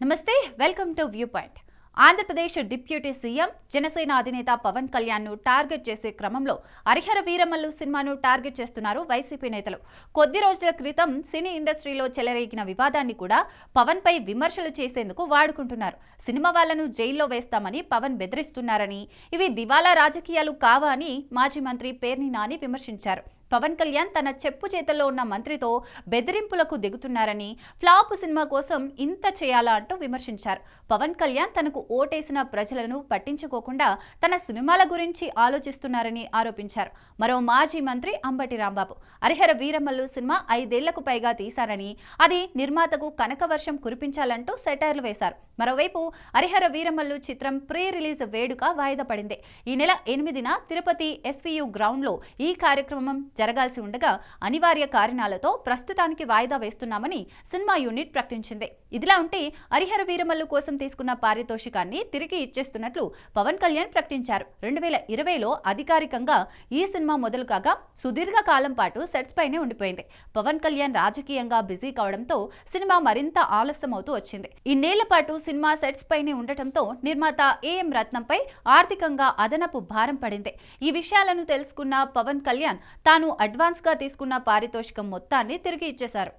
Namaste welcome to view point. Andhra Pradesh deputy CM Janasena అధినేత Pawan కళ్యాణ్ను target చేసే క్రమంలో హరిహర వీరమల్లు సినిమాను టార్గెట్ చేస్తున్నారు వైసీపీ నేతలు. కొద్ది రోజుల క్రితం సినీ ఇండస్ట్రీలో చెలరేగిన వివాదాన్ని కూడా పవన్ పై విమర్శలు చేసేందుకు వాడుకుంటున్నారు. సినిమా వాళ్ళను జైల్లో వేస్తామని పవన్ బెదిరిస్తున్నారని ఇవి దివాలా రాజకీయాలు కావా అని మాజీ మంత్రి పేర్ని నాని విమర్శించారు. పవన్ కళ్యాణ్ తన చెప్పు చేతల్లో ఉన్న మంత్రితో బెదిరింపులకు దిగుతున్నారని ఫ్లాప్ సినిమా కోసం ఇంత చేయాలా అంటూ విమర్శించారు. పవన్ కళ్యాణ్ తనకు ఓటేసిన ప్రజలను పట్టించుకోకుండా తన సినిమాల గురించి ఆలోచిస్తున్నారని ఆరోపించారు. మరో మాజీ మంత్రి అంబటి రాంబాబు. హరిహర వీరమల్లు సినిమా ఐదేళ్ళకు పైగా తీశారని అది నిర్మాతకు కనకవర్షం కురిపించాలంటూ సెటైర్లు వేశారు. మరోవైపు హరిహర వీరమల్లు చిత్రం ప్రీ రిలీజ్ వేడుక వాయిదా పడింది. ఈ నెల ఎనిమిదిన తిరుపతి ఎస్వీయు గ్రౌండ్లో ఈ కార్యక్రమం జరగాల్సి ఉండగా అనివార్య కారణాలతో ప్రస్తుతానికి వాయిదా వేస్తున్నామని సినిమా యూనిట్ ప్రకటించింది. ఇదిలా ఉంటే హరిహర వీరమల్లు కోసం తీసుకున్న పారితోషికాన్ని తిరిగి ఇచ్చేస్తున్నట్లు పవన్ కళ్యాణ్ ప్రకటించారు. రెండు వేల ఇరవైలో అధికారికంగా ఈ సినిమా మొదలు కాగా సుదీర్ఘ కాలం పాటు సెట్స్ పైనే ఉండిపోయింది. పవన్ కళ్యాణ్ రాజకీయంగా బిజీ కావడంతో సినిమా మరింత ఆలస్యం అవుతూ వచ్చింది. ఇన్నేళ్ళ పాటు సినిమా సెట్స్ పైనే ఉండటంతో నిర్మాత ఏఎం రత్నంపై ఆర్థికంగా అదనపు భారం పడింది. ఈ విషయాలను తెలుసుకున్న పవన్ కళ్యాణ్ తాను అడ్వాన్స్గా తీసుకున్న పారితోషికం మొత్తాన్ని తిరిగి ఇచ్చేశారు.